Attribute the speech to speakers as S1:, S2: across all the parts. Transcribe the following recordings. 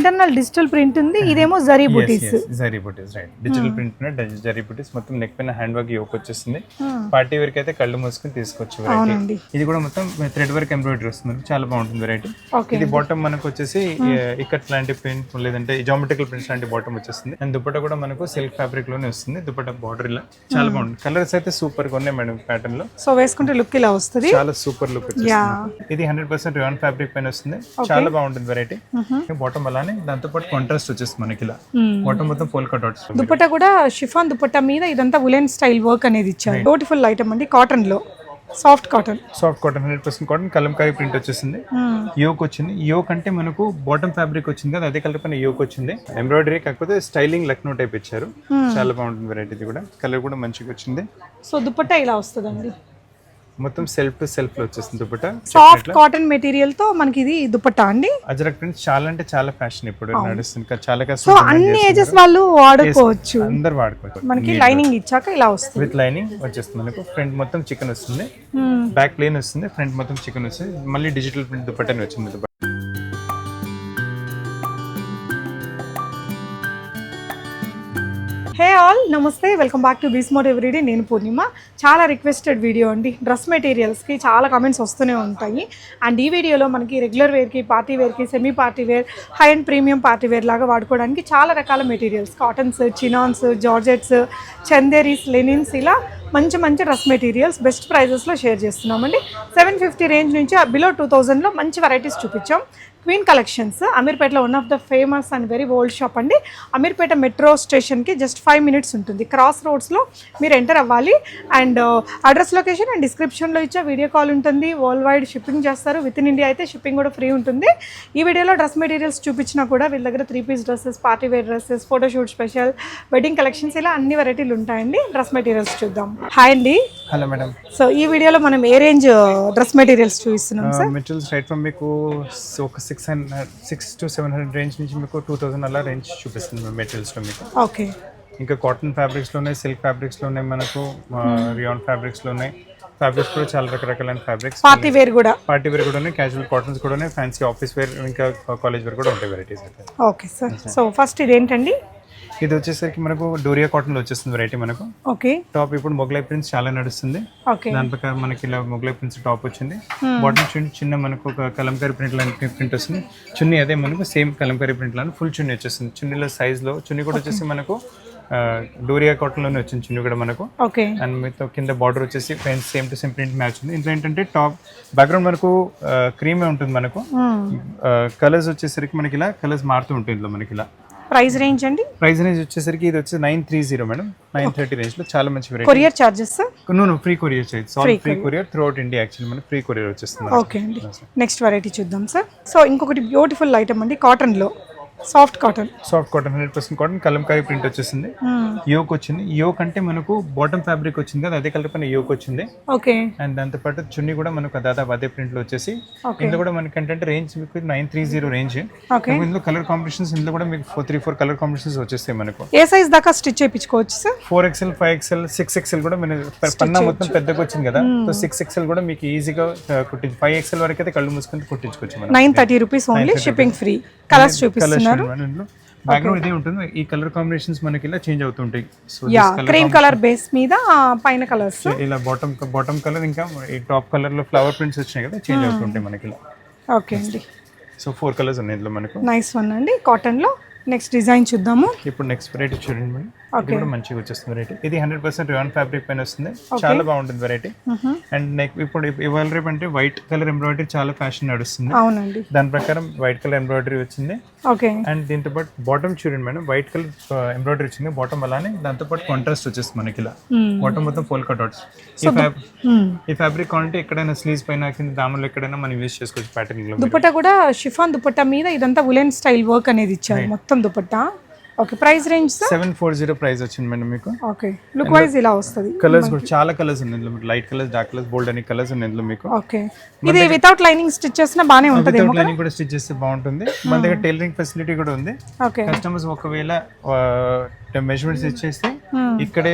S1: Internal digital print ఉంది ఇదేమో జరీ బుటీస్.
S2: జరీ బుటీస్ right digital print zari బుటీస్. మొత్తం నెక్ పైన హ్యాండ్ వర్క్ యోక్ వచ్చేస్తుంది. పార్టీ వేర్ అయితే కళ్ళు మూసుకుని తీసుకోవచ్చు వెరైటీ ఇది కూడా మొత్తం థ్రెడ్ వర్క్ ఎంబ్రాయిడరీ వస్తుంది. చాలా బాగుంటుంది వెరైటీ ఇది బాటమ్ మనకు వచ్చేసి ఇక్కడ లాంటి ప్రింట్ లేదంటే జామెట్రికల్ ప్రింట్స్ లాంటి బాటమ్ వచ్చేస్తుంది. అండ్ దుపట్టా కూడా మనకు సిల్క్ ఫ్యాబ్రిక్లోనే వస్తుంది దుపట్టా బార్డర్ ఇలా చాలా బాగుంటుంది. కలర్స్ అయితే సూపర్గా ఉన్నాయి మేడం ప్యాటర్న్లో.
S1: సో వేసుకుంటే లుక్ ఇలా వస్తుంది?
S2: చాలా సూపర్ లుక్ ఇది హండ్రెడ్ పర్సెంట్ రియాన్ ఫ్యాబ్రిక్ పైన వస్తుంది. చాలా బాగుంటుంది వెరైటీ బాటమ్ అలానే దాంతో పాటు కాంట్రాస్ట్ వచ్చేస్తుంది మనకి ఇలా. బాటమ్ మొత్తం పోల్కా డాట్స్
S1: దుపట్టా కూడా షిఫాన్ దుపట్టా మీద ఇదంతా ఉలెన్ స్టైల్ వర్క్ అనేది ఇచ్చారు. బ్యూటిఫుల్ ఐటమ్ అండి కాటన్లో. Soft cotton
S2: soft cotton hundred percent cotton kalamkari print వచ్చేసింది. యోక్ వచ్చింది. యోక్ అంటే మనకు బాటమ్ ఫ్యాబ్రిక్ వచ్చింది కదా అదే కలర్ పైన యోక్ వచ్చింది. ఎంబ్రాయిడరీ కాకపోతే స్టైలింగ్ లక్నో టైప్ ఇచ్చారు. చాలా బాగుంటుంది వెరైటీ కూడా. కలర్ కూడా మంచిగా వచ్చింది.
S1: సో దుపట్టా ఇలా వస్తుందండి.
S2: మొత్తం సెల్ఫ్ టు సెల్ఫ్లో వచ్చేస్తుంది దుపట్టా
S1: సాఫ్ట్ కాటన్ మెటీరియల్తో మనకి ఇది దుపట్టా అండి?
S2: అజరక్ ప్రింట్స్ చాలా అంటే చాలా ఫ్యాషన్ ఇప్పుడు నడుస్తుంది చాలా
S1: సో అన్ని ఏజెస్ వాళ్ళు వాడుకోవచ్చు.
S2: అందరు వాడుకోవచ్చు.
S1: మనకి లైనింగ్ ఇచ్చాక ఇలా వస్తుంది.
S2: విత్ లైనింగ్ వచ్చేస్తుంది. మనకు ఫ్రంట్ మొత్తం చికెన్ వస్తుంది.
S1: Hmm.
S2: బ్యాక్ ప్లేన్ వస్తుంది. ఫ్రంట్ మొత్తం చికెన్ వస్తుంది. మళ్ళీ డిజిటల్ ప్రింట్ దుపట్టని వచ్చింది
S1: hey all namaste welcome back to బీస్మోర్ everyday నేను పూర్ణిమ. చాలా రిక్వెస్టెడ్ వీడియో అండి. డ్రెస్ మెటీరియల్స్కి చాలా కమెంట్స్ వస్తూనే ఉంటాయి. అండ్ ఈ వీడియోలో మనకి రెగ్యులర్ వేర్కి పార్టీ వేర్కి semi party wear high and premium party wear లాగా వాడుకోవడానికి చాలా రకాల materials cottons chinons georgettes Chanderis linens ఇలా మంచి మంచి డ్రెస్ మెటీరియల్స్ బెస్ట్ ప్రైజెస్లో షేర్ చేస్తున్నామండి. సెవెన్ ఫిఫ్టీ రేంజ్ నుంచి బిలో టూ థౌజండ్లో మంచి వెరైటీస్ చూపించాం. Queen collections. అమీర్పేటలో one of the famous and very old shop అండి. అమీర్పేట మెట్రో స్టేషన్కి జస్ట్ ఫైవ్ మినిట్స్ ఉంటుంది. క్రాస్ రోడ్స్లో మీరు ఎంటర్ అవ్వాలి. అండ్ అడ్రస్ లొకేషన్ అండ్ డిస్క్రిప్షన్లో ఇచ్చే వీడియో కాల్ ఉంటుంది. వరల్డ్ వైడ్ షిప్పింగ్ చేస్తారు. విత్ ఇన్ ఇండియా అయితే షిప్పింగ్ కూడా ఫ్రీ ఉంటుంది. ఈ వీడియోలో డ్రెస్ మెటీరియల్స్ చూపించినా కూడా వీళ్ళ దగ్గర three piece dresses party wear dresses photoshoot special wedding collections ఇలా అన్ని వెరైటీలు ఉంటాయండి. డ్రెస్ మెటీరియల్స్ చూద్దాం. హాయ్ అండి.
S2: హలో మేడం
S1: సో ఈ వీడియోలో మనం ఏ రేంజ్ డ్రెస్ మెటీరియల్స్ చూపిస్తున్నాం సార్
S2: మెటీరియల్స్ రైట్ ఫ్రమ్ మీకు ఒక six hundred six to seven hundred range నుంచి మీకు టూ థౌసండ్ అలా రేంజ్ చూపిస్తుంది మెటీరియల్స్లో మీకు.
S1: ఓకే.
S2: ఇంకా కాటన్ ఫ్యాబ్రిక్స్లో ఉన్నాయి సిల్క్ ఫ్యాబ్రిక్స్లో ఉన్నాయి మనకు రియాన్ ఫ్యాబ్రిక్స్లో ఉన్నాయి ఫ్యాబ్రిక్స్ కూడా చాలా రకరకాలైన ఫ్యాబ్రిక్స్
S1: పార్టీ వేర్ కూడా.
S2: పార్టీ వేర్ కూడా ఉన్నాయి క్యాజువల్ కాటన్స్ కూడా ఉన్నాయి ఫ్యాన్సీ ఆఫీస్ వేర్ ఇంకా కాలేజ్ వేర్ కూడా ఉంటాయి varieties
S1: okay sir. So first ఇదేంటండి
S2: ఇది వచ్చేసరికి మనకు డోరియా కాటన్లో వచ్చేస్తుంది వెరైటీ మనకు.
S1: ఓకే.
S2: టాప్ ఇప్పుడు మొగలై ప్రింట్స్ చాలా నడుస్తుంది. దాని ప్రకారం మనకి ఇలా మొగలై ప్రింట్స్ టాప్ వచ్చింది. బాటమ్ చున్నీ చిన్న మనకు ఒక కలంకారీ ప్రింట్ లాంటి ప్రింట్ వస్తుంది. చున్నీ అదే మనకు సేమ్ కలంకారీ ప్రింట్ లాగా ఫుల్ చున్నీ వచ్చేస్తుంది. చున్నీలో size లో చున్నీ కూడా వచ్చేసి మనకు డోరియా కాటన్లోనే వచ్చింది చున్నీ కూడా మనకు.
S1: ఓకే.
S2: అండ్ మీతో కింద బార్డర్ వచ్చేసి friends same to same print match ఉంది. ఇంట్లో ఏంటంటే టాప్ బ్యాక్గ్రౌండ్ మనకు క్రీమే ఉంటుంది మనకు. కలర్స్ వచ్చేసరికి మనకి ఇలా కలర్స్ మారుతూ ఉంటుంది ఇందులో మనకి ఇలా.
S1: ప్రైస్ రేంజ్ అండి?
S2: ప్రైస్ రేంజ్ వచ్చేసరికి ఇది వచ్చి nine three zero madam. Nine thirty రేంజ్లో చాలా మంచి variety
S1: courier charges
S2: no free courier చేయొచ్చు all free courier throughout India actually మనకి ఫ్రీ కొరియర్ వచ్చేస్తుంది.
S1: ఓకే అండి. నెక్స్ట్ వెరైటీ చూద్దాం సార్ సో ఇంకొకటి బ్యూటిఫుల్ ఐటమ్ అండి కాటన్లో soft cotton.
S2: Soft cotton hundred percent cotton kalamkari print వచ్చేసింది. యోక్ వచ్చింది. యోక్ అంటే మనకు బాటమ్ ఫ్యాబ్రిక్ వచ్చింది కదా అదే కలర్ పైన యోక్ వచ్చింది.
S1: ఓకే.
S2: అండ్ దాంతో పాటు చున్నీ కూడా మనకు దాదాపు అదే ప్రింట్లో వచ్చేసి. ఇందులో కూడా మనకి ఏంటంటే రేంజ్ మీకు నైన్ త్రీ జీరో రేంజ్ ఇందులో కలర్ కాంబినేషన్స్ ఇందులో కూడా మీకు four three four colour combinations వచ్చేస్తాయి మనకు.
S1: ఏ సైజ్ దాకా స్టిచ్ చేయించుకోవచ్చు sir
S2: four XL five XL six XL కూడా మన పన్నా మొత్తం పెద్దగా వచ్చింది కదా. సో సిక్స్ ఎక్స్ఎల్ కూడా మీకు ఈజీగా కుట్టించి ఫైవ్ ఎక్స్ఎల్ వరకు అయితే కళ్ళు మూసుకొని కుట్టించుకోవచ్చు
S1: nine thirty rupees only shipping free colours చూపిస్తున్నారు
S2: బ్యాక్గ్రౌండ్ ఇదే ఉంటుంది. ఈ కలర్ కాంబినేషన్స్ మనకి ఇలా చేంజ్ అవుతుంటాయి.
S1: యా క్రీమ్ కలర్ బేస్ మీద పైన కలర్స్
S2: ఇలా బాటమ్ బాటమ్ కలర్ ఇంకా ఈ టాప్ కలర్లో ఫ్లవర్ ప్రింట్స్ వచ్చినాయి కదా చేంజ్ అవుతుంటాయి మనకి ఇలా.
S1: ఓకే అండి.
S2: సో ఫోర్ కలర్స్ ఉన్నాయి ఇందులో మనకు.
S1: నైస్ వన్ అండి. కాటన్లో నెక్స్ట్ డిజైన్ చూద్దాము.
S2: ఇప్పుడు నెక్స్ట్ వెరైటీ చూడండి మేడం. ఇది కూడా మంచిగా వచ్చేస్తుంది వెరైటీ ఇది హండ్రెడ్ పర్సెంట్ రియాన్ ఫ్యాబ్రిక్ పైన వస్తుంది. చాలా బాగుంటుంది వెరైటీ అండ్ నెక్ ఇప్పుడు ఇవాళ రేపు అంటే వైట్ కలర్ ఎంబ్రాయిడరీ చాలా ఫ్యాషన్ నడుస్తుంది.
S1: అవునండి.
S2: దాని ప్రకారం వైట్ కలర్ ఎంబ్రాయిడరీ వచ్చింది.
S1: ఓకే
S2: అండ్ దీంతో పాటు బాటమ్ చూడండి మేడం. వైట్ కలర్ ఎంబ్రాయిడరీ వచ్చింది. బాటమ్ అలానే దాంతో పాటు కాంట్రాస్ట్ వచ్చేస్తుంది మనకి ఇలా. బాటమ్ మొత్తం పోల్కా డాట్స్ ఈ ఈ ఫ్యాబ్రిక్ క్వాలిటీ ఎక్కడైనా స్లీవ్స్ పైన కింద దామలు ఎక్కడైనా మనం యూజ్ చేసుకోవచ్చు ప్యాటర్న్లో
S1: దుపట్టా కూడా షిఫాన్ దుపట్టా మీద ఇదంతా ఉలెన్ స్టైల్ వర్క్ అనేది ఇచ్చారు మొత్తం. Dupatta? Okay price range
S2: seven four zero price వచ్చింది మేడం మీకు.
S1: ఓకే లుక్ వైజ్ ఇలా వస్తుంది.
S2: కలర్స్ కూడా చాలా కలర్స్ ఉన్నాయి ఇందులో. Light colours dark colours bold అనే కలర్స్ ఉన్నాయి ఇందులో మీకు.
S1: ఓకే ఇది వితౌట్ లైనింగ్ స్టిచ్ చేసినా బాగానే ఉంటుంది
S2: వితౌట్ లైనింగ్ కూడా స్టిచ్ చేస్తే బాగుంటుంది. మన దగ్గర టైలరింగ్ ఫెసిలిటీ కూడా ఉంది.
S1: ఓకే
S2: కస్టమర్స్ ఒకవేళ మెజర్మెంట్స్ ఇచ్చేస్తే ఇక్కడే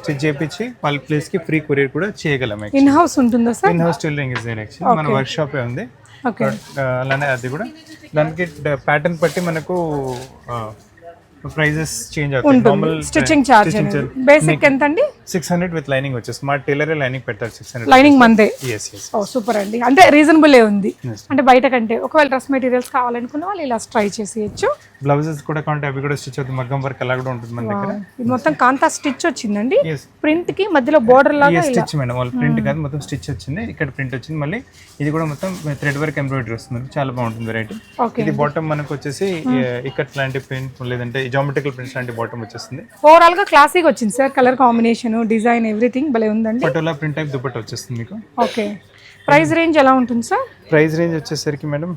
S2: స్టిచ్ చేపించి వాళ్ళ ప్లేస్కి ఫ్రీ కొరియర్ కూడా చేయగలం
S1: ఇన్ హౌస్ ఉంటుందా sir
S2: in house tailoring is మన వర్క్ షాప్ ఉంది.
S1: Uh,
S2: అలానే అది కూడా. దానికి ప్యాటర్న్ బట్టి మనకు ప్రైజెస్ చేంజ్ అవుతాయి. నార్మల్
S1: స్టిచ్చింగ్ ఛార్జ్ అనేది. బేసిక్ ఎంత అండి
S2: సిక్స్ హండ్రెడ్ విత్ లైనింగ్ వచ్చేసి మా టైలర్ లైనింగ్ పెట్టారు సిక్స్ హండ్రెడ్
S1: లైనింగ్ మందే ఓ సూపర్ అండి. అంటే రీజనబుల్ ఉంది. అంటే బయట కంటే ఒకవేళ డ్రెస్ మెటీరియల్స్ కావాలనుకున్న వాళ్ళు ఇలా ట్రై చేసేయచ్చు.
S2: బ్లౌజెస్ కూడా కావాలంటే అవి కూడా స్టిచ్ అవుతుంది మగ్గం వర్క్ అలా కూడా ఉంటుంది మన దగ్గర.
S1: ఇది మొత్తం కాంతా స్టిచ్ వచ్చిందండి. ప్రింట్కి మధ్యలో బోర్డర్ లాగా ఇలా
S2: స్టిచ్ మేడం. వాళ్ళ ప్రింట్ కాదు మొత్తం స్టిచ్ వచ్చింది. ఇక్కడ ప్రింట్ వచ్చింది. మళ్ళీ ఇది కూడా మొత్తం థ్రెడ్ వర్క్ ఎంబ్రాయిడరీ వస్తుంది. చాలా బాగుంటుంది వెరైటీ
S1: ఓకే
S2: ఇది బాటమ్ మనకు వచ్చేసి ఇక్కడ లాంటి ప్రింట్ లేదంటే జామెట్రికల్ ప్రింట్స్ లాంటి బాటమ్ వచ్చేస్తుంది.
S1: ఓవరాల్గా క్లాసిక్ వచ్చింది sir colour combination design everything భలే ఉందండి.
S2: పటోలా ప్రింట్ టైప్ దుపట్ట వచ్చేస్తుంది మీకు.
S1: ఓకే ప్రైస్ రేంజ్ ఎలా ఉంటుంది సార్?
S2: ప్రైస్ రేంజ్ వచ్చేసరికి madam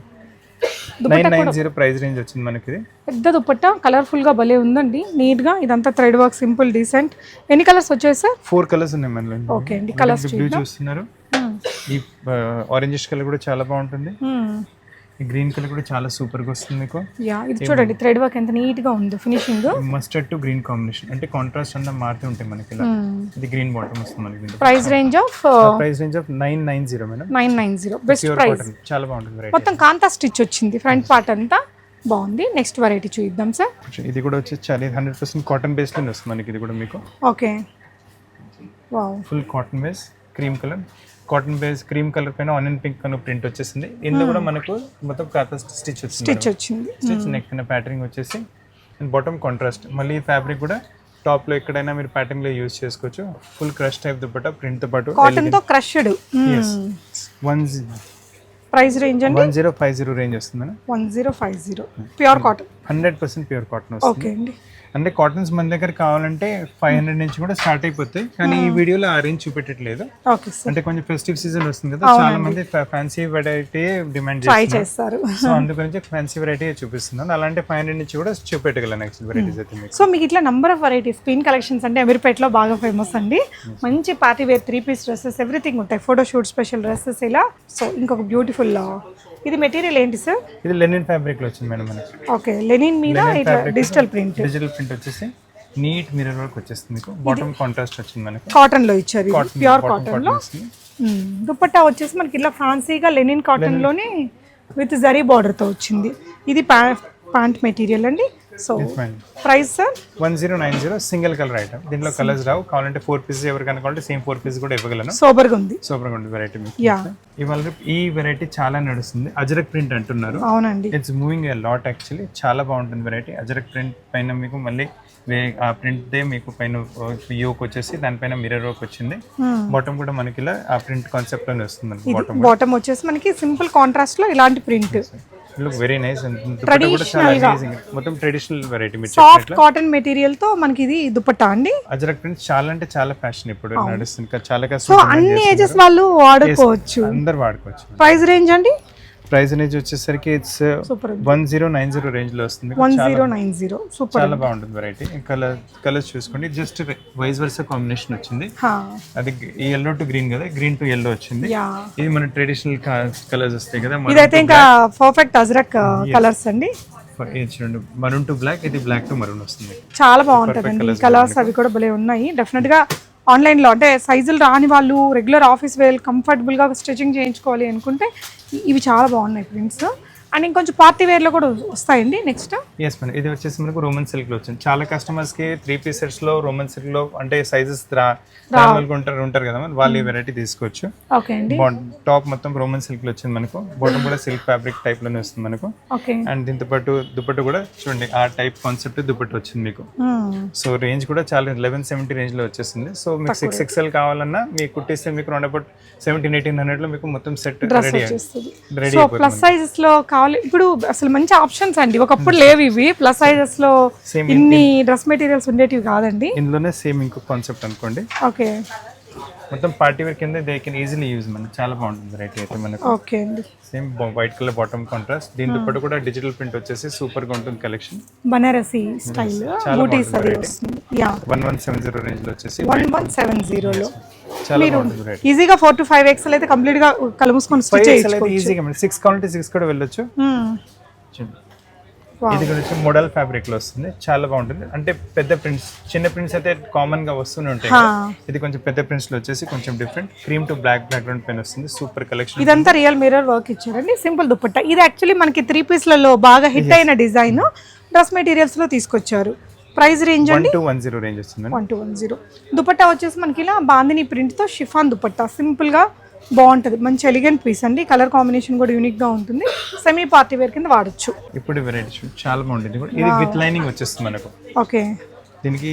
S2: nine nine zero price range వచ్చింది మనకి ఇది
S1: పెద్ద దుపట్ట కలర్ఫుల్గా భలే ఉందండి. నీట్గా ఇదంతా థ్రెడ్ వర్క్ సింపుల్ డీసెంట్ ఎన్ని కలర్స్ వచ్చాయి సార్?
S2: ఫోర్ కలర్స్ ఉన్నాయి మనలో
S1: ఓకే అండి. కలర్స్
S2: బ్లూ చూస్తున్నారు. ఈ ఆరెంజ్ కలర్ కూడా చాలా బాగుంటుంది. ఈ గ్రీన్ కలర్ కూడా చాలా సూపర్గా వస్తుంది మీకు.
S1: యా ఇది చూడండి థ్రెడ్ వర్క్ ఎంత నీట్గా ఉంది finishing.
S2: Mustard to green combination అంటే కాంట్రాస్ట్ అన్న మారుతూ ఉంటాయి మనకి ఇలా. ఇది గ్రీన్ బాటమ్ వస్తుంది మనకి
S1: price range of
S2: price range of nine nine zero madam.
S1: Nine nine zero best
S2: pure
S1: price
S2: చాలా బాగుంటుంది వెరైటీ
S1: మొత్తం కాంతా స్టిచ్ వచ్చింది ఫ్రంట్ పార్ట్ అంతా బాగుంది. నెక్స్ట్ వెరైటీ చూద్దాం సార్
S2: ఇది కూడా వచ్చి చాలా హండ్రెడ్ పర్సెంట్ కాటన్ బేస్ వస్తుంది మనకి ఇది కూడా మీకు.
S1: Okay wow
S2: full cotton base cream colour cotton base cream colour పైన ఆనియన్ పింక్ కలర్ ప్రింట్ వచ్చేసింది. ఇందులో కూడా మనకు మొత్తం కాత స్టిచ్ వచ్చింది
S1: స్టిచ్ వచ్చింది.
S2: స్టిచ్ నెక్ పైన ప్యాటర్నింగ్ వచ్చేసి అండ్ బాటమ్ కాంట్రాస్ట్ మళ్ళీ ఫ్యాబ్రిక్ కూడా టాప్లో ఎక్కడైనా మీరు ప్యాటర్న్లో యూస్ చేసుకోవచ్చు. ఫుల్ క్రష్ టైప్ దుపట్టా ప్రింట్తో పాటు
S1: కాటన్తో క్రష్డ్
S2: వన్
S1: ప్రైస్ రేంజ్ అండి?
S2: One zero five zero range వస్తుంది madam.
S1: One zero five zero pure cotton
S2: hundred percent pure cotton వస్తుంది.
S1: ఓకే అండి.
S2: అంటే కాటన్స్ మన దగ్గర కావాలంటే ఫైవ్ హండ్రెడ్ నుంచి కూడా స్టార్ట్ అయిపోతాయి. కానీ ఈ వీడియోలో ఆ రేంజ్ చూపెట్టట్లేదు.
S1: ఓకే సార్
S2: అంటే కొంచెం ఫెస్టివ్ సీజన్ వస్తుంది కదా చాలా మంది ఫ్యాన్సీ వెరైటీ డిమాండ్
S1: చేస్తారు.
S2: సో అందుగురించి ఫ్యాన్సీ వెరైటీ చూపిస్తున్నాను. అలాంటి ఫైవ్ హండ్రెడ్ నుంచి కూడా చూపెట్టగలను యాక్చువల్ వెరైటీస్ అయితే మీకు.
S1: సో మీకు ఇట్లా number of varieties queen collections అంటే అమీర్పేటలో బాగా ఫేమస్ అండి. మంచి party wear three piece dresses everything ఉంటాయి. ఫోటో షూట్ స్పెషల్ డ్రెస్సెస్ ఇలా. సో ఇంకొక బ్యూటిఫుల్ ఇది మెటీరియల్ ఏంటి సార్
S2: ఇది లెనిన్ ఫ్యాబ్రిక్లో వచ్చింది మేడం
S1: ఓకే లెనిన్ మీద ఇట్లా డిజిటల్ ప్రింట్
S2: డిజిటల్ ప్రింట్ వచ్చేసి నీట్ మిర్రర్ వర్క్ వచ్చేస్తుంది మీకు. బాటమ్ కాంట్రాస్ట్ వచ్చింది మనకి.
S1: కాటన్లో ఇచ్చారు ప్యూర్ కాటన్లో. దుపట్టా వచ్చేసి మనకి ఇలా ఫ్యాన్సీగా లెనిన్ కాటన్లోనే విత్ జరీ బార్డర్తో వచ్చింది. ఇది ప్యాంట్ మెటీరియల్ అండి. So price sir
S2: one zero nine zero single colour item దీంట్లో కలర్స్ రావు. కావాలంటే ఫోర్ పీసెస్ ఎవరికైనా కావాలంటే సేమ్ ఫోర్ పీస్ కూడా ఇవ్వగలను.
S1: సూపర్గా ఉంది.
S2: సూపర్ ఉంటుంది వెరైటీ
S1: యా
S2: ఇవాళ ఈ వెరైటీ చాలా నడుస్తుంది. అజరక్ ప్రింట్ అంటున్నారు.
S1: అవునండి.
S2: It's moving a lot actually చాలా బాగుంటుంది వెరైటీ అజరక్ ప్రింట్ పైన మీకు మళ్ళీ ఆ ప్రింట్ దే మీకు పైన యోక్ వచ్చేసి దానిపైన మిర్రర్ వర్క్ వచ్చింది. బాటమ్ కూడా మనకి ఇలా ఆ ప్రింట్ కాన్సెప్ట్లోనే వస్తుంది బాటమ్
S1: బాటమ్ వచ్చేసి మనకి సింపుల్ కాంట్రాస్ట్లో ఇలాంటి print
S2: look very nice amazing మొత్తం ట్రెడిషనల్ వెరైటీ మీరు
S1: సాఫ్ట్ కాటన్ మెటీరియల్తో మనకి ఇది దుపట్టా అండి.
S2: అజరక్ ప్రింట్ చాలా అంటే చాలా ఫ్యాషన్ ఇప్పుడు నడుస్తుంది. చాలా
S1: సో అన్ని ఏజెస్ వాళ్ళు వాడుకోవచ్చు.
S2: అందరు వాడుకోవచ్చు.
S1: ప్రైస్ రేంజ్ అండి?
S2: ప్రైస్ అనేది వచ్చేసరికి it's one zero nine zero రేంజ్లో వస్తుంది.
S1: One zero nine zero. Super
S2: చాలా బాగుంటుంది వెరైటీ కలర్ కలర్స్ చూసుకోండి. జస్ట్ వైస్ వర్స కాంబినేషన్ వచ్చింది. అది ఎల్లో టు గ్రీన్ కదా గ్రీన్ టు ఎల్లో వచ్చింది. ఇది మన ట్రెడిషనల్ కలర్స్ వస్తాయి కదా
S1: ఇదైతే ఇంకా పర్ఫెక్ట్ అజ్రక్ కలర్స్ అండి.
S2: చూడండి. మరూన్ టు బ్లాక్ ఇది బ్లాక్ టు మరూన్ వస్తుంది.
S1: చాలా బాగుంటుందండి. కలర్స్ అవి కూడా భలే ఉన్నాయి. డెఫినెట్గా ఆన్లైన్లో అంటే సైజులు రాని వాళ్ళు రెగ్యులర్ ఆఫీస్ వేర్ కంఫర్టబుల్గా స్టిచ్చింగ్ చేయించుకోవాలి అనుకుంటే ఇవి చాలా బాగున్నాయి ప్రింట్స్ అండ్ ఇంకొంచెం పార్టీ వేర్లో కూడా వస్తాయండి నెక్స్ట్.
S2: ఎస్ మేడం ఇది వచ్చేసి మనకు రోమన్ సిల్క్లో వచ్చింది. చాలా కస్టమర్స్కి త్రీ పీస్ సెట్స్లో రోమన్ సిల్క్లో అంటే సైజెస్ ఉంటారు ఉంటారు కదా వాళ్ళు ఈ వెరైటీ తీసుకోవచ్చు.
S1: ఓకే అండి.
S2: టాప్ మొత్తం రోమన్ సిల్క్లో వచ్చింది మనకు. బాటమ్ కూడా సిల్క్ ఫ్యాబ్రిక్ టైప్లోనే వస్తుంది మనకు.
S1: ఓకే
S2: అండ్ దీంతో పాటు దుపట్టు కూడా చూడండి ఆ టైప్ కాన్సెప్ట్ దుపట్టు వచ్చింది మీకు. సో రేంజ్ కూడా చాలా లెవెన్ సెవెంటీ రేంజ్లో వచ్చేస్తుంది సో మీకు సిక్స్ ఎక్స్ఎల్ కావాలన్నా మీకు కుట్టిస్తే మీకు రౌండ్ అబౌట్ సెవెంటీన్ ఎయిటీన్ హండ్రెడ్లో మీకు మొత్తం సెట్ రెడీ రెడీ
S1: ప్లస్ సైజెస్లో కావాలి. ఇప్పుడు అసలు మంచి ఆప్షన్స్ అండి. ఒకప్పుడు లేవు ఇవి. ప్లస్
S2: సైజెస్లో
S1: ఇన్ని డ్రెస్ మెటీరియల్స్ ఉండేటివి కాదండి.
S2: ఇందులోనే సేమ్ ఇంకో కాన్సెప్ట్ అనుకోండి.
S1: ఓకే.
S2: మొత్తం పార్టీ వేర్ కింద దే కెన్ ఈజీలీ యూజ్ మనకి. చాలా బాగుంటుంది వెరైటీ అయితే మనకు.
S1: ఓకే అండి.
S2: Same white colour bottom contrast దీంతో పాటు కూడా డిజిటల్ ప్రింట్ వచ్చేసి సూపర్గా ఉంటుంది కలెక్షన్
S1: బనారసి స్టైల్. బూటీస్ అది వస్తుంది. Yeah
S2: one one seven zero రేంజ్లో వచ్చేసి
S1: వన్ వన్
S2: వెరైటీ
S1: ఈజీగా ఫోర్ టు ఫైవ్ ఎక్స్ అయితే కంప్లీట్గా కలుముసుకొని స్టిచ్
S2: అయితే ఈజీగా సిక్స్ కావాలంటే సిక్స్ కూడా వెళ్ళొచ్చు. చూడండి. ఇది వచ్చి మోడల్ ఫ్యాబ్రిక్లో వస్తుంది. చాలా బాగుంటుంది. అంటే పెద్ద ప్రింట్స్ చిన్న ప్రింట్స్ అయితే కామన్గా వస్తూనే ఉంటాయి. ఇది కొంచెం పెద్ద ప్రింట్స్లో వచ్చేసి కొంచెం different cream to black background pen వస్తుంది. సూపర్ కలెక్షన్
S1: ఇదంతా రియల్ మిర్రర్ వర్క్ ఇచ్చారండి. సింపుల్ దుపట్టా ఇది యాక్చువల్లీ మనకి త్రీ పీస్లలో బాగా హిట్ అయిన డిజైన్ డ్రెస్ మెటీరియల్స్లో తీసుకొచ్చారు. ప్రైస్ రేంజ్ అండి?
S2: టు వన్ జీరో రేంజ్ వస్తుంది
S1: one two one zero. Dupatta వచ్చేసి మనకి ఇలా బాందిని ప్రింట్తో షిఫాన్ దుపట్టా. సింపుల్గా బాగుంటుంది. మంచి ఎలిగెంట్ పీస్ అండి. కలర్ కాంబినేషన్ కూడా యూనిక్గా ఉంటుంది. సెమీ పార్టీ వేర్ కింద వాడచ్చు.
S2: ఇప్పుడు వెరైటీ చాలా బాగుంటుంది ఇది విత్ లైనింగ్ వచ్చేస్తుంది మనకు.
S1: ఓకే.
S2: దీనికి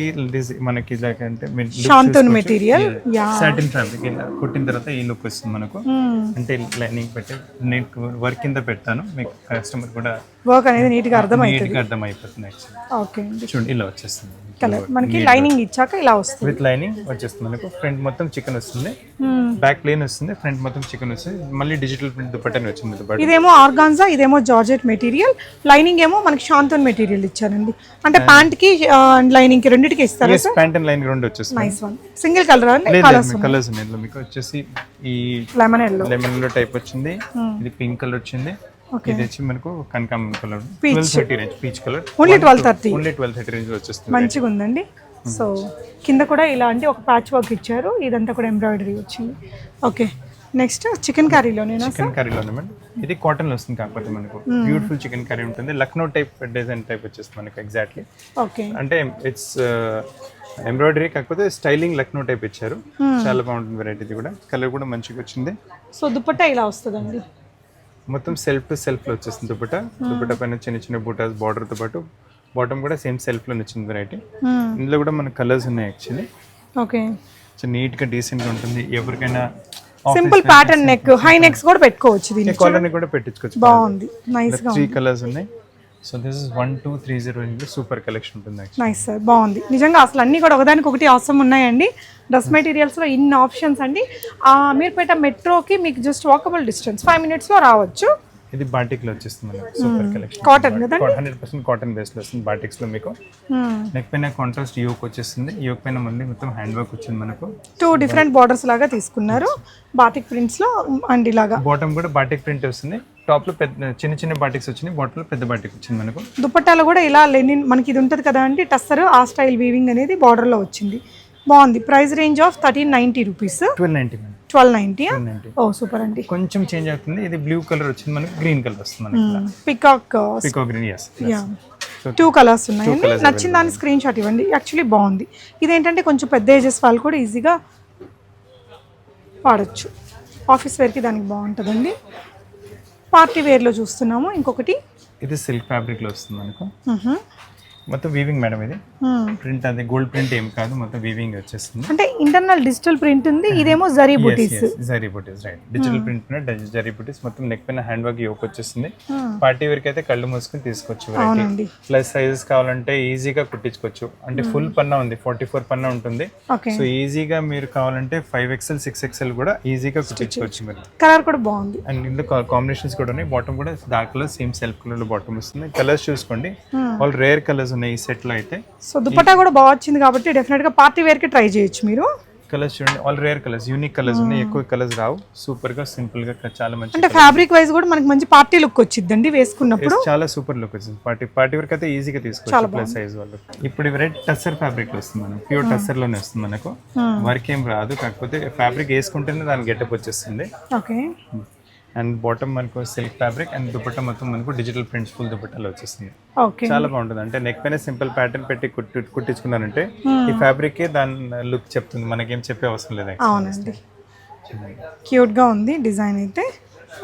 S2: మనకి ఇలా అంటే
S1: శాంతోన్ మెటీరియల్
S2: సాటిన్ ఫ్యాబ్రిక్ కుట్టిన తర్వాత ఈ లుక్ వస్తుంది మనకు.
S1: Hmm.
S2: అంటే లైనింగ్ పెట్టి నీట్ వర్క్ కింద పెడతాను. మీకు కస్టమర్ కూడా
S1: వర్క్ అనేది నీట్గా అర్థమైంది
S2: నీట్గా అర్థం అయిపోతుంది
S1: ఓకే
S2: చూడండి ఇలా వచ్చేస్తుంది.
S1: కలర్ మనకి లైనింగ్ ఇచ్చాక ఇలా వస్తుంది.
S2: విత్ లైనింగ్ వచ్చేస్తుంది మనకు ఫ్రంట్ మొత్తం చికెన్ వస్తుంది.
S1: Hmm.
S2: బ్యాక్ ప్లేన్ వస్తుంది ఫ్రంట్ మొత్తం చికెన్ వస్తుంది. మళ్ళీ డిజిటల్ ప్రింట్ దుపట్టని వచ్చింది
S1: ఇదేమో ఆర్గాన్జా ఇదేమో జార్జెట్ మెటీరియల్. లైనింగ్ ఏమో మనకి శాంతోన్ మెటీరియల్ ఇచ్చారండి. అంటే ప్యాంట్కి లైనింగ్కి రెండింటికి ఇస్తారా
S2: ప్యాంట్ అండ్ లైన్ రెండు వచ్చేస్తుంది
S1: నైస్ వన్ సింగిల్ కలర్ అండి? కలర్స్
S2: ఉన్నాయి. మీకు వచ్చేసి ఈ
S1: లెమన్ ఎల్లో
S2: లెమన్లో టైప్ వచ్చింది.
S1: Hmm.
S2: ఇది పింక్ కలర్ వచ్చింది. ఇది వచ్చి మనకు కనకాంబరం colour. Twelve thirty range peach colour.
S1: Only twelve thirty
S2: only twelve thirty range వచ్చేస్తుంది
S1: మంచిగా ఉందండి. సో కింద కూడా ఇలాంటి ఒక ప్యాచ్ వర్క్ ఇచ్చారు. ఇదంతా కూడా ఎంబ్రాయిడరీ వచ్చింది. ఓకే నెక్స్ట్ చికెన్ కర్రీలోనేనా
S2: చికెన్ కర్రీలో మేడం. ఇది కాటన్లో వస్తుంది కాకపోతే మనకు. బ్యూటిఫుల్ చికెన్ కర్రీ ఉంటుంది. లక్నో టైప్ డిజైన్ టైప్ వచ్చేస్తుంది మనకు ఎగ్జాక్ట్లీ
S1: ఓకే
S2: అంటే ఇట్స్ ఎంబ్రాయిడరీ కాకపోతే స్టైలింగ్ లక్నో టైప్ ఇచ్చారు. చాలా బాగుంటుంది వెరైటీ కూడా. కలర్ కూడా మంచిగా వచ్చింది.
S1: సో దుపట్టా ఇలా వస్తుందండి.
S2: మొత్తం సెల్ఫ్ టు సెల్ఫ్లో వచ్చేస్తుంది దుపట్ట. దుపట్ట పైన చిన్న చిన్న బూటాస్ బార్డర్తో పాటు బాటమ్ కూడా సేమ్ సెల్ఫ్లో వచ్చింది వెరైటీ ఇందులో కూడా మన కలర్స్ ఉన్నాయి యాక్చువల్లీ
S1: ఓకే
S2: నీట్గా డీసెంట్గా ఉంటుంది. ఎవరికైనా
S1: simple pattern neck high necks కూడా పెట్టుకోవచ్చు దీన్ని
S2: కాలర్ని కూడా పెట్టించుకోవచ్చు.
S1: బాగుంది. నైస్గా
S2: త్రీ కలర్స్ ఉన్నాయి. So this is one two three zero super collection ఉంటుంది.
S1: నైస్ సార్ బాగుంది. నిజంగా అసలు అన్నీ కూడా ఒకదానికి ఒకటి అవసరం ఉన్నాయండి. డ్రెస్ మెటీరియల్స్లో ఇన్ని ఆప్షన్స్ అండి. ఆ అమీర్పేట మెట్రోకి మీకు జస్ట్ వాకబుల్ డిస్టెన్స్ ఫైవ్ మినిట్స్లో రావచ్చు.
S2: ఇది బాటిక్లో వచ్చేస్తుంది మనకు సూపర్ కలెక్షన్
S1: కాటన్ కదండి?
S2: హండ్రెడ్ పర్సెంట్ కాటన్ బేస్లో వస్తుంది బాటిక్స్లో మీకు.
S1: Hmm.
S2: నెక్ పైన కాంట్రాస్ట్ యోక్ వచ్చేస్తుంది. యోక్ పైన మళ్ళీ మొత్తం హ్యాండ్ వర్క్ వచ్చింది మనకు.
S1: టూ డిఫరెంట్ బార్డర్స్ లాగా తీసుకున్నారు. బాటిక్ ప్రింట్స్లో అండ్ ఇలాగా.
S2: బాటమ్ కూడా బాటిక్ ప్రింట్ వస్తుంది. టాప్లో పెద్ద చిన్న చిన్న బాటిక్స్ వచ్చినాయి. బాటమ్లో పెద్ద బాటిక్ వచ్చింది మనకు.
S1: దుపట్టాలో కూడా ఇలా లెనిన్ మనకి ఇది ఉంటుంది కదా అండి టస్సర్ ఆ స్టైల్ వీవింగ్ అనేది బార్డర్లో వచ్చింది. బాగుంది. Price range of thirteen ninety rupees.
S2: Twelve ninety
S1: twelve ninety
S2: twelve ninety
S1: oh super అండి.
S2: కొంచెం చేంజ్ అవుతుంది. ఇది బ్లూ కలర్ వచ్చింది మనకు. గ్రీన్ కలర్ వస్తుంది
S1: పికాక్
S2: పికో గ్రీన్ ఎస్
S1: టూ కలర్స్ ఉన్నాయండి. నచ్చిన దాని స్క్రీన్ షాట్ ఇవ్వండి. యాక్చువల్లీ బాగుంది. ఇదేంటంటే కొంచెం పెద్ద ఏజెస్ వాళ్ళు కూడా ఈజీగా వాడచ్చు. ఆఫీస్ వేర్కి దానికి బాగుంటుందండి. పార్టీ వేర్లో చూస్తున్నాము ఇంకొకటి
S2: ఇది సిల్క్ ఫ్యాబ్రిక్లో వస్తుంది
S1: మ్హూ.
S2: మొత్తం వీవింగ్ మేడం ఇది. ప్రింట్ అది గోల్డ్ ప్రింట్ ఏం కాదు మొత్తం వీవింగ్ వచ్చేస్తుంది.
S1: అంటే ఇంటర్నల్ డిజిటల్ ప్రింట్ ఉంది ఇదేమో జరీ బుటీస్
S2: జరీ బుటీస్ రైట్ డిజిటల్ ప్రింట్ జరీ బుటీస్ మొత్తం నెక్ పైన హ్యాండ్ వర్క్ యోక్ వచ్చేస్తుంది. పార్టీ వేర్కి అయితే కళ్ళు మూసుకొని తీసుకోవచ్చు ప్లస్ సైజెస్ కావాలంటే ఈజీగా కుట్టించుకోవచ్చు. అంటే ఫుల్ పన్నా ఉంది ఫార్టీ ఫోర్ పన్నా ఉంటుంది. సో ఈజీగా మీరు కావాలంటే ఫైవ్ ఎక్స్ఎల్ సిక్స్ ఎక్స్ఎల్ కూడా ఈజీగా కుట్టించుకోవచ్చు మీరు.
S1: కలర్ కూడా బాగుంది.
S2: అండ్ ఇందులో కాంబినేషన్స్ కూడా ఉన్నాయి. బాటమ్ కూడా డార్క్ కలర్ సేమ్ సెల్ఫ్ కలర్లో బాటమ్ వస్తుంది. కలర్స్ చూసుకోండి. ఆల్ రేర్ కలర్స్ ఉన్నాయి ఈ సెట్లో అయితే.
S1: సో దుపట్టా కూడా బాగా వచ్చింది కాబట్టి డెఫినెట్గా పార్టీ వేర్కి ట్రై చేయొచ్చు మీరు.
S2: కలర్స్ చూడండి all rare colours unique colours ఉన్నాయి ఎక్కువ కలర్స్ రావు. సూపర్గా సింపుల్గా చాలా మంచి
S1: అంటే ఫ్యాబ్రిక్ వైజ్ కూడా మనకి మంచి పార్టీ లుక్ వచ్చిద్దండి వేసుకున్నప్పుడు.
S2: చాలా సూపర్ లుక్ వచ్చింది. పార్టీ పార్టీ వరకు అయితే ఈజీగా తీసుకోవచ్చు ప్లస్ సైజ్ వాళ్ళు. ఇప్పుడు ఇవి రెడ్ టస్సర్ ఫ్యాబ్రిక్ వస్తుంది మనకు. ప్యూర్ టస్సర్లోనే వస్తుంది మనకు. వర్క్ ఏం రాదు కాకపోతే ఫ్యాబ్రిక్ వేసుకుంటేనే దాని గెటప్ వచ్చేస్తుంది.
S1: ఓకే
S2: అండ్ బాటమ్ మనకు సిల్క్ ఫ్యాబ్రిక్ అండ్ దుపట్టా మొత్తం మనకు డిజిటల్ ప్రింట్స్ ఫుల్ దుపట్టాలో వచ్చేస్తుంది. చాలా బాగుంటుంది. అంటే నెక్ పైన సింపుల్ ప్యాటర్న్ పెట్టి కుట్టి కుట్టించుకున్నారంటే ఈ ఫ్యాబ్రిక్ దాని లుక్ చెప్తుంది. మనకేం చెప్పే అవసరం లేదు
S1: అవునండి. క్యూట్గా ఉంది డిజైన్ అయితే.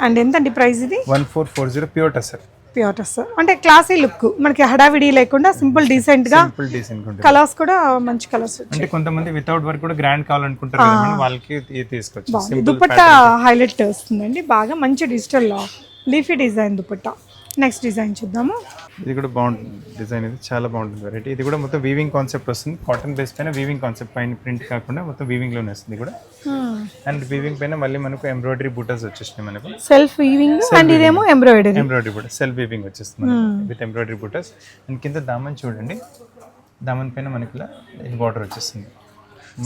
S1: అండ్ ఎంతండి ప్రైస్ ఇది?
S2: One four four zero pure tussar.
S1: Pure dress అంటే క్లాసీ లుక్. మనకి హడావిడి లేకుండా సింపుల్
S2: డీసెంట్ ఉంటుంది.
S1: కలర్స్ కూడా మంచి కలర్స్
S2: అంటే కొంతమంది వితౌట్ వర్క్ కూడా గ్రాండ్ కావాలనుకుంటారు వాళ్ళకి సింపుల్
S1: దుపట్టా హైలైట్ వస్తుందండి. బాగా మంచి digital leafy design dupatta. Next design చూద్దాము.
S2: ఇది కూడా బాగుంటుంది. డిజైన్ ఇది చాలా బాగుంటుంది వెరైటీ ఇది కూడా మొత్తం వీవింగ్ కాన్సెప్ట్ వస్తుంది. కాటన్ బేస్ పైన వీవింగ్ కాన్సెప్ట్ పైన ప్రింట్ కాకుండా మొత్తం వీవింగ్లోనే వస్తుంది కూడా. అండ్ వీవింగ్ పైన మళ్ళీ మనకు ఎంబ్రాయిడరీ బూటర్స్ వచ్చేసినాయి మనకు.
S1: సెల్ఫ్ వీవింగ్ అండ్ ఇదేమో ఎంబ్రాయిడరీ
S2: ఎంబ్రాయిడరీ బూటర్స్ సెల్ఫ్ వీవింగ్ వచ్చేస్తుంది విత్ ఎంబ్రాయిడరీ బూటర్స్ అండ్ కింద దామన్ చూడండి. దామన్ పైన మనకి ఇలా బార్డర్ వచ్చేస్తుంది.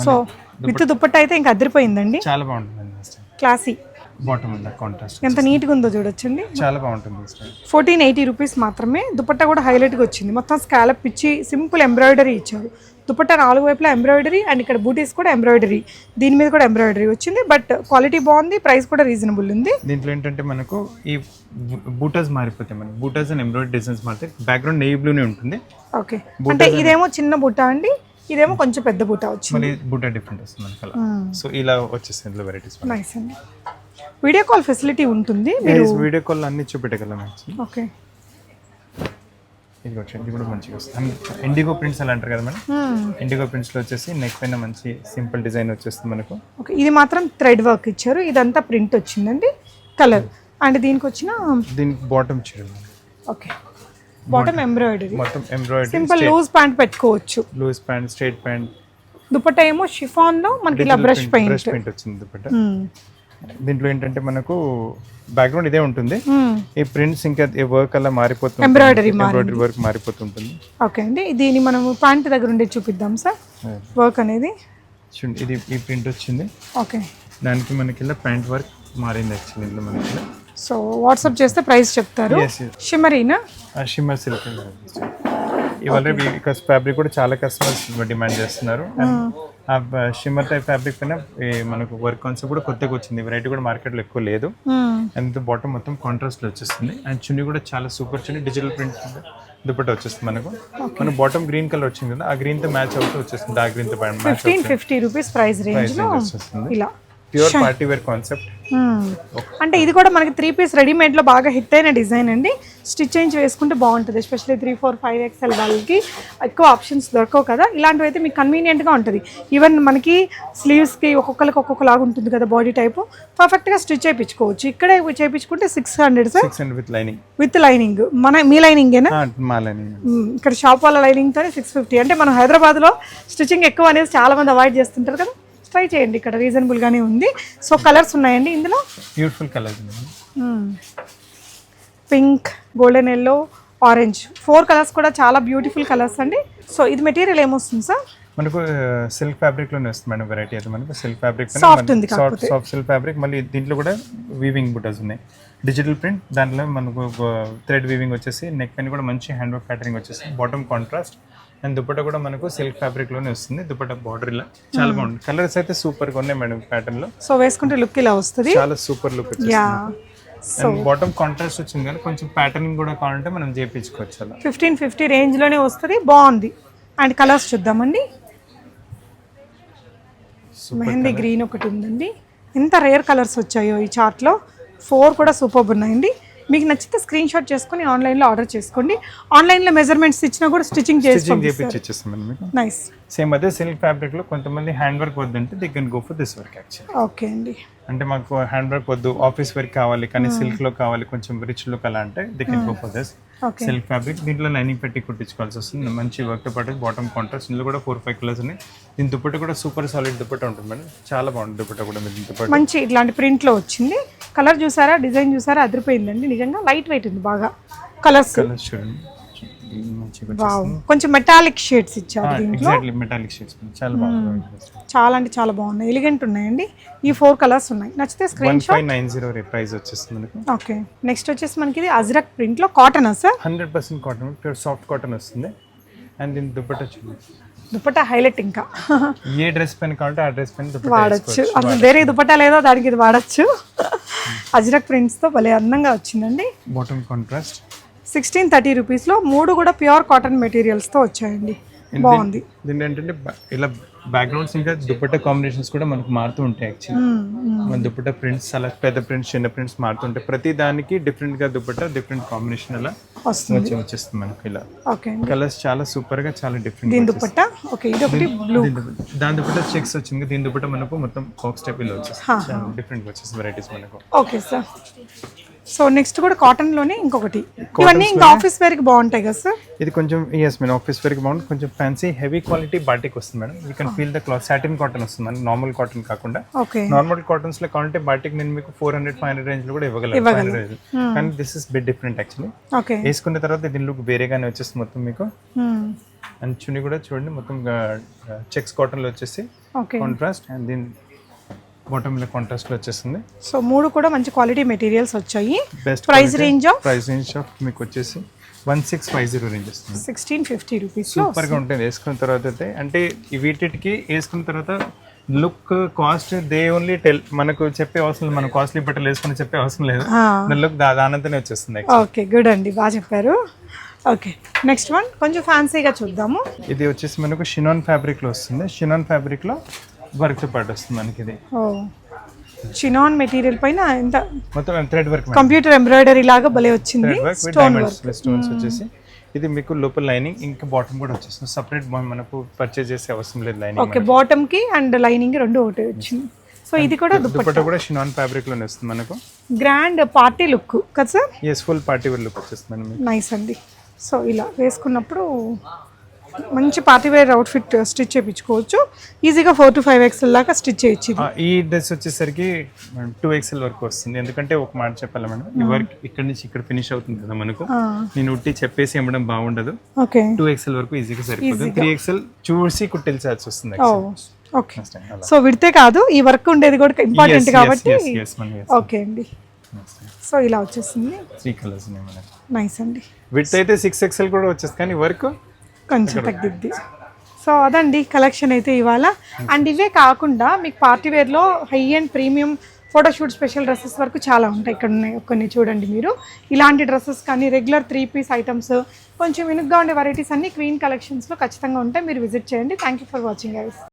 S1: సో విత్ దుపట్టా అయితే ఇంకా అదిరిపోయిందండి?
S2: చాలా బాగుంటుంది
S1: క్లాసీ
S2: బాటమ్ ఉంది కాంట్రాస్ట్
S1: ఎంత నీట్గా ఉందో చూడొచ్చండి.
S2: చాలా బాగుంటుంది
S1: ఫోర్టీన్ ఎయిటీ రూపీస్ మాత్రమే. దుపట్టా కూడా హైలైట్గా వచ్చింది. మొత్తం స్కాలప్ ఇచ్చి సింపుల్ ఎంబ్రాయిడరీ ఇచ్చారు. దుపట్టా నాలుగు వైపులా ఎంబ్రాయిడరీ అండ్ ఇక్కడ బూటీస్ కూడా ఎంబ్రాయిడరీ దీని మీద కూడా ఎంబ్రాయిడరీ వచ్చింది. బట్ క్వాలిటీ బాగుంది ప్రైస్ కూడా రీజనబుల్ ఉంది.
S2: దీంట్లో ఏంటంటే మనకు ఈ బూటాస్ మారిపోతాయి మనకి. బూటాస్ అండ్ ఎంబ్రాయిడరీ డిజైన్స్ మారితే బ్యాక్గ్రౌండ్ నెయ్యి బ్లూనే ఉంటుంది.
S1: ఓకే అంటే ఇదేమో చిన్న బుట్ట అండి. ఇదేమో కొంచెం పెద్ద బుట్ట వచ్చింది.
S2: మళ్ళీ బూటా డిఫరెంట్ వస్తుంది సో ఇలా వచ్చేస్తాయి ఇందులో వెరైటీస్
S1: నైస్ అండి. వీడియో కాల్ ఫెసిలిటీ ఉంటుంది. మీరు
S2: వీడియో కాల్ అన్ని చూపెట్టగలం
S1: ఓకే
S2: ఇది ఇది కూడా మంచిగా వస్తుంది. ఇండిగో ప్రింట్స్ అలా అంటారు కదా మేడం? ఇండిగో ప్రింట్స్లో వచ్చేసి నెక్ పైన మంచి సింపుల్ డిజైన్ వచ్చేస్తుంది మనకు.
S1: ఓకే ఇది మాత్రం థ్రెడ్ వర్క్ ఇచ్చారు. ఇదంతా ప్రింట్ వచ్చిందండి. కలర్ అండ్ దీనికి వచ్చిన
S2: దీనికి బాటమ్ చూడండి
S1: ఓకే బాటమ్ ఎంబ్రాయిడరీ
S2: మొత్తం ఎంబ్రాయిడరీ
S1: సింపుల్ లూజ్ ప్యాంట్ పెట్టుకోవచ్చు.
S2: Loose pant straight pant
S1: dupatta ఏమో షిఫాన్లో మనకి ఇలా బ్రష్
S2: బ్రష్
S1: పెయింట్
S2: పెయింట్ వచ్చింది దుపట్టా. దీంట్లో ఏంటంటే మనకు బ్యాక్గ్రౌండ్ ఇదే ఉంటుంది. ఈ ప్రింట్స్ ఇంకా వర్క్ అలా మారిపోతుంది
S1: Embroidery
S2: ఎంబ్రాయిడరీ వర్క్ మారిపోతుంటుంది
S1: ఓకే అండి. దీన్ని మనం ప్యాంట్ దగ్గర ఉండే చూపిద్దాం సార్. వర్క్ అనేది?
S2: చూడండి ఇది ఈ ప్రింట్ వచ్చింది.
S1: ఓకే
S2: దానికి మనకి ఇలా ప్యాంట్ వర్క్ మారింది యాక్చువల్లీ ఇందులో మనకి.
S1: సో వాట్సాప్ చేస్తే ప్రైస్ చెప్తారు. షిమరీనా
S2: ఆ షిమ్మర్ సిల్క్ ఇవాళ బికాస్ ఫ్యాబ్రిక్ కూడా చాలా కస్టమర్స్ డిమాండ్ చేస్తున్నారు. ఆ షిమ్మర్ టైప్ ఫ్యాబ్రిక్ పైన మనకు వర్క్ కాన్సెప్ట్ కూడా కొత్తగా వచ్చింది. వెరైటీ కూడా మార్కెట్లో ఎక్కువ లేదు. అండ్ బాటమ్ మొత్తం కాంట్రాస్ట్లో వచ్చేస్తుంది. అండ్ చున్నీ కూడా చాలా super chunni. Digital print dupatta వచ్చేస్తుంది మనకు. మన బాటమ్ గ్రీన్ కలర్ వచ్చింది కదా ఆ గ్రీన్తో మ్యాచ్ అవుతూ వచ్చేస్తుంది. Dark గ్రీన్తో match
S1: fifteen fifty rupees price రేంజ్లో
S2: వచ్చేస్తుంది.
S1: ఇలా.
S2: Pure party wear concept.
S1: అంటే ఇది కూడా మనకి త్రీ పీస్ రెడీమేడ్లో బాగా హిట్ అయిన డిజైన్ అండి. స్టిచ్ చేయించి వేసుకుంటే బాగుంటుంది especially three four five XL వాళ్ళకి ఎక్కువ ఆప్షన్స్ దొరకవు కదా. ఇలాంటివి అయితే మీకు కన్వీనియంట్గా ఉంటుంది. ఈవెన్ మనకి స్లీవ్స్కి ఒక్కొక్కరికి ఒక్కొక్కలాగా ఉంటుంది కదా బాడీ టైపు. పర్ఫెక్ట్గా స్టిచ్ చేయించుకోవచ్చు. ఇక్కడే చేయించుకుంటే six hundred sir.
S2: With lining.
S1: With lining. మన మీ లైనింగేనా?
S2: మా లైనింగ్.
S1: ఇక్కడ షాప్ వాళ్ళ లైనింగ్తోనే సిక్స్ ఫిఫ్టీ. అంటే మనం హైదరాబాద్లో స్టిచ్చింగ్ ఎక్కువ అనేది చాలా మంది అవాయిడ్ చేస్తుంటారు కదా. ట్రై చేయండి ఇక్కడ రీజనబుల్గానే ఉంది. సో కలర్స్ ఉన్నాయండి ఇందులో?
S2: Beautiful colour
S1: pink golden yellow orange four colours కూడా చాలా బ్యూటిఫుల్ కలర్స్ అండి. సో ఇది మెటీరియల్ ఏమొస్తుంది సార్
S2: మనకు సిల్క్ ఫ్యాబ్రిక్లోనే వస్తుంది మేడం వెరైటీ అయితే మనకు. సిల్క్ ఫ్యాబ్రిక్
S1: Soft ఉంది
S2: సాఫ్ట్ సాఫ్ట్ సిల్క్ ఫ్యాబ్రిక్ మళ్ళీ దీంట్లో కూడా వీవింగ్ బుటస్ ఉన్నాయి. డిజిటల్ ప్రింట్ దాంట్లో మనకు థ్రెడ్ వీవింగ్ వచ్చేసి నెక్ పైన కూడా మంచి హ్యాండ్ వర్క్ ప్యాటర్నింగ్ వచ్చేసి బాటమ్ కాంట్రాస్ట్ అండ్ దుపట్టా కూడా మనకు సిల్క్ ఫ్యాబ్రిక్లోనే వస్తుంది. దుపట్టా బార్డర్ ఇలా చాలా బాగుంది కలర్స్ అయితే సూపర్గా ఉన్నాయి మేడం ప్యాటర్న్లో.
S1: సో వేసుకుంటే లుక్ ఇలా వస్తుంది?
S2: చాలా super look and bottom contrast వచ్చింది కానీ కొంచెం ప్యాటర్నింగ్ కూడా కావాలంటే మనం చేయించుకోవచ్చు అలా.
S1: ఫిఫ్టీన్ ఫిఫ్టీ రేంజ్లోనే వస్తుంది. బాగుంది. అండ్ కలర్స్ చూద్దామండి. మెహందీ గ్రీన్ ఒకటి ఉందండి. ఎంత రేర్ కలర్స్ వచ్చాయో ఈ చార్ట్లో ఫోర్ కూడా సూపర్ ఉన్నాయండి. మీకు నచ్చితే స్క్రీన్ షాట్ చేసుకొని ఆన్లైన్లో ఆర్డర్ చేసుకోండి. ఆన్లైన్లో మెజర్మెంట్స్ ఇచ్చినా కూడా స్టిచ్చింగ్ చేసి నైస్
S2: సేమ్ అదే సిల్క్ ఫ్యాబ్రిక్లో కొంతమంది హ్యాండ్ వర్క్ వద్దంటే they can go for this work actually
S1: okay అండి.
S2: అంటే మాకు హ్యాండ్ వర్క్ వద్దు ఆఫీస్ వర్క్ కావాలి కానీ సిల్క్లో కావాలి కొంచెం రిచ్ లుక్ అలా అంటే they can go for this silk fabric దీంట్లో లైనింగ్ పెట్టి కుట్టించుకోవాల్సి వస్తుంది. మంచి వర్క్తో పాటు బాటమ్ కాంట్రాస్ట్ ఇందులో కూడా ఫోర్ ఫైవ్ కలర్స్ ఉన్నాయి. దీని దుప్పట్ట కూడా సూపర్ సాలిడ్ దుప్పట్ట ఉంటుంది మేడం. చాలా బాగుంటుంది దుప్పట్ట కూడా మీరు దీంతో పాటు.
S1: మంచి ఇట్లాంటి ప్రింట్లో వచ్చింది. కలర్ చూసారా? డిజైన్ చూసారా? అదిరిపోయిందండి. నిజంగా లైట్ వెయిట్ ఉంది బాగా. కలర్స్
S2: కలర్స్ చూడండి.
S1: కొంచెం మెటాలిక్ షేడ్స్ ఇచ్చారు దీంట్లో.
S2: మెటాలిక్ షేడ్స్ చాలా బాగుంది
S1: చాలా అంటే చాలా బాగున్నాయి. ఎలిగెంట్ ఉన్నాయండి. ఈ ఫోర్ కలర్స్ ఉన్నాయి. నచ్చితే screen
S2: five nine zero price వచ్చేస్తుంది
S1: ఓకే. నెక్స్ట్ వచ్చేసి మనకి ఇది అజ్రక్ ప్రింట్లో cotton sir
S2: hundred percent cotton pure soft cotton వస్తుంది. అండ్ దీని దుప్పట్ట చూడండి
S1: దుపట్టా హైలైట్ ఇంకా.
S2: ఏ డ్రెస్ పైన కావాలంటే ఆ డ్రెస్ పైన
S1: వాడచ్చు. అసలు వేరే దుపట్టా లేదో దానికి ఇది వాడచ్చు. అజ్రక్ ప్రింట్స్తో భలే అందంగా వచ్చిందండి.
S2: బాటమ్ కాంట్రాస్ట్
S1: సిక్స్టీన్ థర్టీ రూపీస్లో మూడు కూడా ప్యూర్ కాటన్ మెటీరియల్స్తో వచ్చాయండి. బాగుంది.
S2: దీని ఏంటంటే ఇలా బ్యాక్గ్రౌండ్స్ ఇంకా దుపట్టా కాంబినేషన్స్ కూడా మనకు మారుతూ ఉంటాయి యాక్చువల్లీ మన దుపట్టా ప్రింట్స్ అలా పెద్ద ప్రింట్స్ చిన్న ప్రింట్స్ మారుతుంటాయి ప్రతి దానికి డిఫరెంట్గా దుపట్టా డిఫరెంట్ కాంబినేషన్ అలా వచ్చి వచ్చేస్తుంది మనకి ఇలా.
S1: ఓకే
S2: కలర్స్ చాలా సూపర్గా చాలా డిఫరెంట్
S1: దీని దుపట్టా? ఓకే ఇది ఒకటి బ్లూ
S2: దాని దుపట్టా చెక్స్ వచ్చింది. దీని దుపట్టా మనకు మొత్తం బాక్స్ టైప్ ఇలా వచ్చేస్తుంది. డిఫరెంట్ వచ్చేస్తుంది వెరైటీస్ మనకు.
S1: Okay sir. సో నెక్స్ట్ కూడా కాటన్లోనే ఇంకొకటి. ఇవన్నీ ఇంకా ఆఫీస్ వేర్కి బాగుంటాయి కదా సార్
S2: ఇది కొంచెం ఎస్ మేడం ఆఫీస్ వేర్కి బాగుంటుంది. కొంచెం ఫ్యాన్సీ హెవీ క్వాలిటీ బాటిక్ వస్తుంది madam you can feel the cloth satin cotton వస్తుంది నార్మల్ కాటన్ కాకుండా.
S1: ఓకే
S2: నార్మల్ కాటన్స్లో కావాలంటే బాటిక్ నేను మీకు ఫోర్ హండ్రెడ్ ఫైవ్ హండ్రెడ్ రేంజ్లో కూడా ఇవ్వగలను. 500 range. కానీ this is bit different actually
S1: okay
S2: వేసుకున్న తర్వాత దీని లుక్ వేరేగానే వచ్చేస్తుంది మొత్తం మీకు. అండ్ చున్నీ కూడా చూడండి మొత్తం చెక్స్ కాటన్లో వచ్చేసి కాంట్రాస్ట్ అండ్ దీని బాటమ్ ఇలా కాంట్రాస్ట్లో వచ్చేస్తుంది
S1: సో మూడు కూడా మంచి క్వాలిటీ మెటీరియల్స్ వచ్చాయి.
S2: Best
S1: price range of
S2: price range of మీకు వచ్చేసి one six five zero range వస్తుంది.
S1: సిక్స్టీన్ ఫిఫ్టీ రూపీస్లో
S2: సూపర్గా ఉంటుంది. వేసుకున్న తర్వాత అయితే అంటే వీటికి వేసుకున్న తర్వాత look cost they only tell మనకు చెప్పే అవసరం మనం కాస్ట్లీ బట్టలు వేసుకుని చెప్పే అవసరం లేదు. లుక్ దానంతనే వచ్చేస్తుంది
S1: ఓకే గుడ్ అండి. బాగా చెప్పారు. ఓకే నెక్స్ట్ వన్ కొంచెం ఫ్యాన్సీగా చూద్దాము.
S2: ఇది వచ్చేసి మనకు షినాన్ ఫ్యాబ్రిక్లో వస్తుంది. షినాన్ ఫ్యాబ్రిక్ వర్క్తో పాటు వస్తుంది మనకి ఇది.
S1: చినాన్ మెటీరియల్ పైన ఎంత
S2: మొత్తం థ్రెడ్ వర్క్
S1: కంప్యూటర్ ఎంబ్రాయిడరీ లాగా భలే వచ్చింది.
S2: వర్క్
S1: స్టోన్
S2: స్టోన్స్ వచ్చేసి. ఇది మీకు లోపల లైనింగ్ ఇంకా బాటమ్ కూడా వచ్చేస్తుంది. సపరేట్ మనకు పర్చేజ్ చేసే అవసరం లేదు లైనింగ్
S1: ఓకే బాటమ్కి అండ్ లైనింగ్ రెండు ఒకటి వచ్చింది. సో ఇది కూడా
S2: దుపట్టా కూడా షినాన్ ఫ్యాబ్రిక్లోనే వస్తుంది మనకు.
S1: గ్రాండ్ పార్టీ లుక్ కదా sir?
S2: Yes full party wear look వచ్చేస్తుంది మనకి
S1: నైస్ అండి. సో ఇలా వేసుకున్నప్పుడు మంచి పార్టీ వేర్ అవుట్ఫిట్ స్టిచ్ చేయించుకోవచ్చు. ఈజీగా ఫోర్ టు ఫైవ్ ఎక్స్ఎల్ దాకా స్టిచ్ చేయొచ్చు
S2: ఈ డ్రెస్ వచ్చేసరికి టూ ఎక్స్ఎల్ వరకు వస్తుంది. ఎందుకంటే ఒక మాట చెప్పాలి మేడం? ఈ వర్క్ ఇక్కడ నుంచి ఇక్కడ ఫినిష్ అవుతుంది కదా మనకు. నేను ఉట్టి చెప్పేసి ఇవ్వడం బాగుండదు.
S1: ఓకే.
S2: టూ ఎక్స్ఎల్ వరకు ఈజీగా సరిపోతుంది. త్రీ ఎక్స్ఎల్ చూసి కుట్టిల్చాల్సి వస్తుంది
S1: ఓకే. సో విడితే కాదు ఈ వర్క్ ఉండేది కూడా ఇంపార్టెంట్ కాబట్టి ఓకే అండి. సో ఇలా వచ్చేసింది.
S2: త్రీ కలర్స్
S1: నైస్ అండి.
S2: విత్ అయితే సిక్స్ ఎక్స్ఎల్ కూడా వచ్చేస్తుంది. కానీ వర్క్
S1: కొంచెం తగ్గిద్ది. సో అదండి కలెక్షన్ అయితే ఇవాళ. అండ్ ఇవే కాకుండా మీకు party వేర్లో high and premium photoshoot special dresses వరకు చాలా ఉంటాయి. ఇక్కడ ఉన్నాయి కొన్ని చూడండి మీరు. ఇలాంటి డ్రెస్సెస్ కానీ రెగ్యులర్ త్రీ పీస్ ఐటమ్స్ కొంచెం ఇనుగ్గా ఉండే వెరైటీస్ అన్ని క్వీన్ కలెక్షన్స్లో ఖచ్చితంగా ఉంటాయి. మీరు విజిట్ చేయండి. Thank you for watching guys